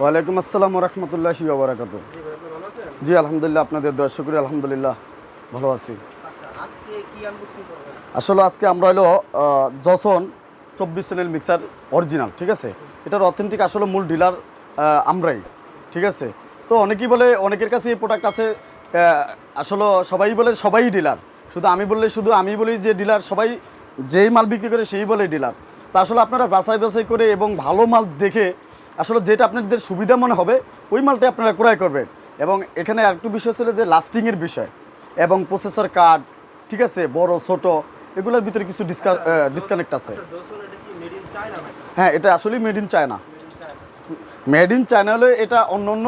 ওয়ালাইকুম আসসালাম রহমতুল্লাহ বারাকাতু জি আলহামদুলিল্লাহ আপনাদের দর্শক আলহামদুলিল্লাহ ভালো আছি। আচ্ছা আসলে আজকে আমরা হলো জসন চব্বিশ চ্যানেল মিক্সার অরিজিনাল ঠিক আছে? এটার অথেন্টিক আসলে মূল ডিলার আমরাই ঠিক আছে? তো অনেকেই বলে অনেকের কাছে এই প্রোডাক্ট আছে আসলে সবাই বলে সবাই ডিলার শুধু আমি বললে শুধু আমি বলি যে ডিলার সবাই যেই মাল বিক্রি করে সেই বলে ডিলার তা আসলে আপনারা যাচাই বাছাই করে এবং ভালো মাল দেখে আসলে যেটা আপনাদের সুবিধা মনে হবে ওই মালটাই আপনারা ক্রয় করবেন। এবং এখানে আরেকটু বিষয় ছিল যে লাস্টিংয়ের বিষয় এবং প্রসেসর কার্ড ঠিক আছে বড় ছোট এগুলোর ভিতরে কিছু ডিসকানেক্ট আছে। আচ্ছা চায়না নাকি? হ্যাঁ এটা আসলে made in China made in China হলে এটা অন্য অন্য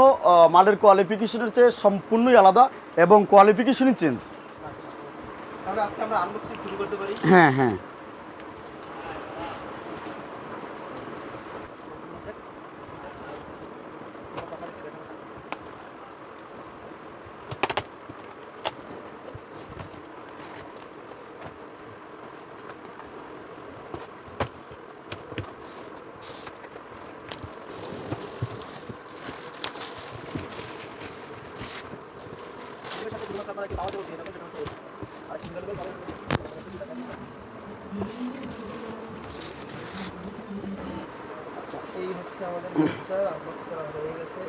মালের কোয়ালিফিকেশনের চেয়ে সম্পূর্ণই আলাদা এবং কোয়ালিফিকেশনই চেঞ্জ হ্যাঁ তাহলে আজকে আমরা আনবক্সিং শুরু করতে পারি হ্যাঁ হ্যাঁ এর সাথে দুটো আপনারা কি পাওয়া যাবে এটা কিন্তু হচ্ছে আর সিঙ্গেল বেল পাওয়া যাবে আচ্ছা এই হচ্ছে আমাদের মিক্সার হয়ে গেছে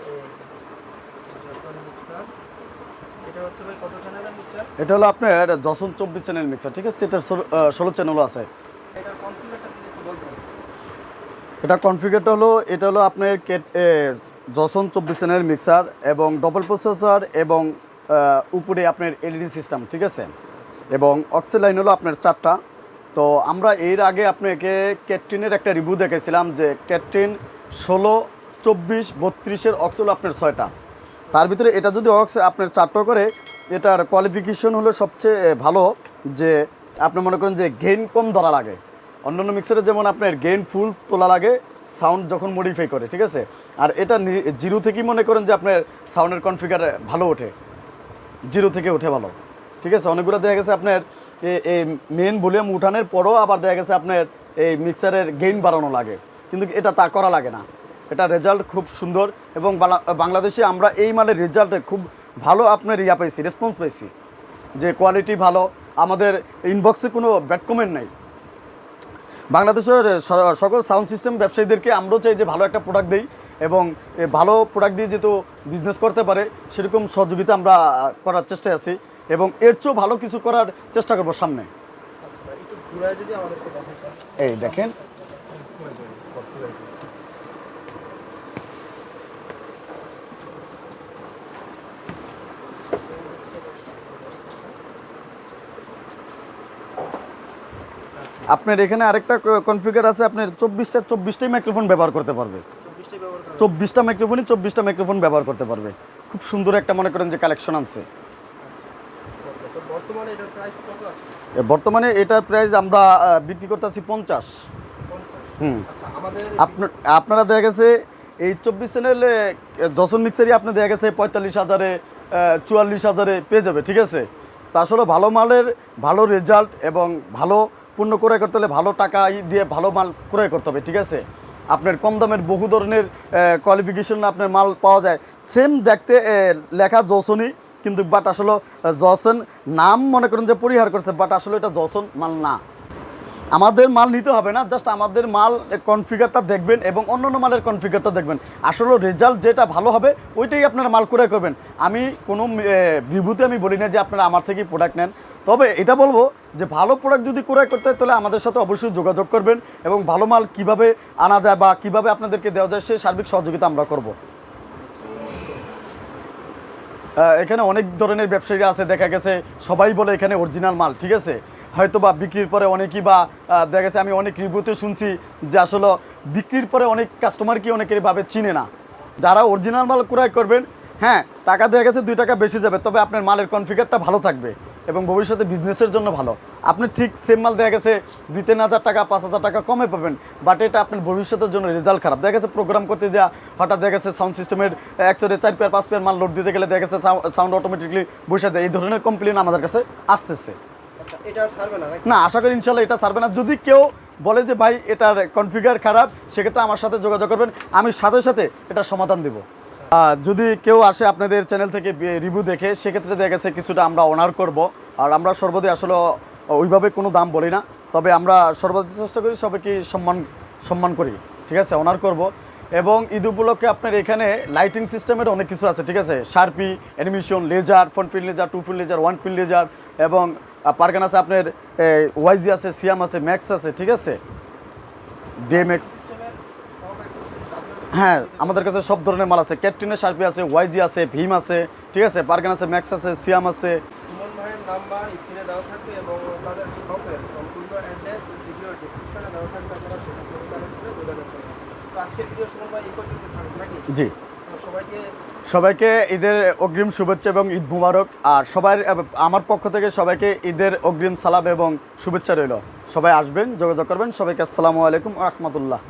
এটা এটা হলো আপনার যশন চব্বিশ চ্যানেল মিক্সার ঠিক আছে? এটার ষোলো চ্যানেলও আছে। এটা কনফিগারটা এটা হলো এটা হলো আপনার জসন চব্বিশ চ্যানেল মিক্সার এবং ডবল প্রসেসর এবং উপরে আপনার এলইডি সিস্টেম, ঠিক আছে? এবং অক্সিল লাইন হলো আপনার চারটা। তো আমরা এর আগে আপনাকে ক্যাটরিনের একটা রিভিউ দেখেছিলাম যে ক্যাটরিন ষোলো, চব্বিশ, বত্রিশের অক্স হলো আপনার ছয়টা। তার ভিতরে এটা যদি অক্স আপনার চারটা করে, এটার কোয়ালিফিকেশন হলো সবচেয়ে ভালো যে আপনি মনে করেন যে গেইন কম ধরা লাগে। অন্যান্য মিক্সারে যেমন আপনার গেইন ফুল তোলা লাগে সাউন্ড যখন মডিফাই করে, ঠিক আছে? আর এটা জিরো থেকেই মনে করেন যে আপনার সাউন্ডের কনফিগার ভালো ওঠে। জিরো থেকে উঠে ভালো। ঠিক আছে? অনেকগুলো দেখা গেছে আপনার এই মেন ভলিউম উঠানোর পরও আবার দেখা গেছে আপনার এই মিক্সারের গেইন বাড়ানো লাগে। কিন্তু এটা তা করা লাগে না। এটা রেজাল্ট খুব সুন্দর এবং বাংলাদেশে আমরা এই মালের রেজাল্টে খুব ভালো আপনার ইয়া পাইছি রেসপন্স পাইছি। যে কোয়ালিটি ভালো, আমাদের ইনবক্সে কোনো ব্যাড কমেন্ট নাই। বাংলাদেশের সকল সাউন্ড সিস্টেম ব্যবসায়ীদেরকে আমরাও চাই যে ভালো একটা প্রোডাক্ট দিই। এবং ভালো প্রোডাক্ট দিয়ে যেহেতু বিজনেস করতে পারে, সেরকম সহযোগিতা আমরা করার চেষ্টায় আছি এবং এর চেয়েও ভালো কিছু করার চেষ্টা করব সামনে। এই দেখেন। আপনার এখানে আরেকটা কনফিগার আছে, আপনার চব্বিশটা, চব্বিশটাই মাইক্রোফোন ব্যবহার করতে পারবে। চব্বিশটা মাইক্রোফোনই চব্বিশটা মাইক্রোফোন ব্যবহার করতে পারবে। খুব সুন্দর একটা মনে করেন যে কালেকশন তো বর্তমানে এটার প্রাইস আমরা বিক্রি করতেছি পঞ্চাশ। হুম। আপনার আপনারা দেখা গেছে, এই চব্বিশ চ্যানেলে যশন মিক্সারই আপনি দেখা গেছে পঁয়তাল্লিশ হাজারে চুয়াল্লিশ হাজারে পেয়ে যাবে, ঠিক আছে? তা ভালো মালের, ভালো রেজাল্ট এবং ভালো পণ্য ক্রয় করতে হলে ভালো টাকা দিয়ে ভালো মাল ক্রয় করতে হবে, ঠিক আছে? আপনার কম দামের বহু ধরনের কোয়ালিফিকেশন আপনার মাল পাওয়া যায়। সেম দেখতে লেখা জসনই কিন্তু বাট আসলে জসন, নাম মনে করেন যে পরিহার করছে বাট আসলে এটা জসন মাল না। আমাদের মাল নিতে হবে না জাস্ট আমাদের মাল কনফিগারটা দেখবেন এবং অন্য অন্য মালের কনফিগারটা দেখবেন। আসলে রেজাল্ট যেটা ভালো হবে, ওইটাই আপনারা মাল করে করবেন। আমি কোনো রিভিউতে আমি বলি না যে আপনারা আমার থেকেই প্রোডাক্ট নেন। তবে এটা বলব যে ভালো প্রোডাক্ট যদি ক্রয় করতে হয়, তাহলে আমাদের সাথে অবশ্যই যোগাযোগ করবেন এবং ভালো মাল কীভাবে আনা যায় বা কীভাবে আপনাদেরকে দেওয়া যায়, সে সার্বিক সহযোগিতা আমরা করব। এখানে অনেক ধরনের ব্যবসায়ীরা আছে, দেখা গেছে সবাই বলে এখানে অরিজিনাল মাল, ঠিক আছে? হয়তো বা বিক্রির পরে অনেকেই বা দেখা গেছে আমি অনেক রিভিউতে শুনছি যে আসলে বিক্রির পরে অনেক কাস্টমার কি অনেকের ভাবে চিনে না। যারা অরিজিনাল মাল ক্রয় করবেন হ্যাঁ টাকা দেখা গেছে দুই টাকা বেশি যাবে, তবে আপনার মালের কনফিগারটা ভালো থাকবে। এবং ভবিষ্যতে বিজনেসের জন্য ভালো। আপনি ঠিক সেম মাল দেখা গেছে দুই তিন হাজার টাকা পাঁচ হাজার টাকা কমে পাবেন বাট এটা আপনার ভবিষ্যতের জন্য রেজাল্ট খারাপ। দেখা গেছে প্রোগ্রাম করতে যা হঠাৎ দেখা গেছে সাউন্ড সিস্টেমের একশোরে চার পেয়ার পাঁচ পেয়ার মাল লোড দিতে গেলে দেখা গেছে সাউন্ড অটোমেটিকলি বসে যায়। এই ধরনের কমপ্লেন আমাদের কাছে আসতেছে। আচ্ছা না আশা করি ইনশাল্লাহ এটা সারবে না। যদি কেউ বলে যে ভাই এটার কনফিগার খারাপ সেক্ষেত্রে আমার সাথে যোগাযোগ করবেন। আমি সাথে সাথে এটা সমাধান দেব। যদি কেউ আসে আপনাদের চ্যানেল থেকে রিভিউ দেখে, সেক্ষেত্রে দেখা গেছে কিছুটা আমরা অনার করব। আর আমরা সর্বদাই আসলে ওইভাবে কোনো দাম বলি না, তবে আমরা সর্বদা চেষ্টা করি সবাইকে সম্মান সম্মান করি। ঠিক আছে? অনার করব। এবং ঈদ উপলক্ষে আপনার এখানে লাইটিং সিস্টেমের অনেক কিছু আছে, ঠিক আছে? Sharpy animation laser front pin laser two pin laser one pin laser এবং পারগান আছে আপনার ওয়াইজি আছে সিয়াম আছে ম্যাক্স আছে, ঠিক আছে? ডিএমএক্স সিস্টেমের সব accessories আপনাদের হ্যাঁ আমাদের কাছে সব ধরনের মাল আছে। ক্যাটরিনের শার্পি আছে ওয়াইজি আছে ভীম আছে ঠিক আছে? পারগান আছে ম্যাক্স আছে সিয়াম আছে। জি। সবাইকে সবাইকে ঈদের অগ্রিম শুভেচ্ছা এবং ঈদ মুবারক। আর সবার আমার পক্ষ থেকে সবাইকে ঈদের অগ্রিম সালাম এবং শুভেচ্ছা রইল। সবাই আসবেন যোগাযোগ করবেন। সবাইকে আসসালামু আলাইকুম রহমতুল্লাহ।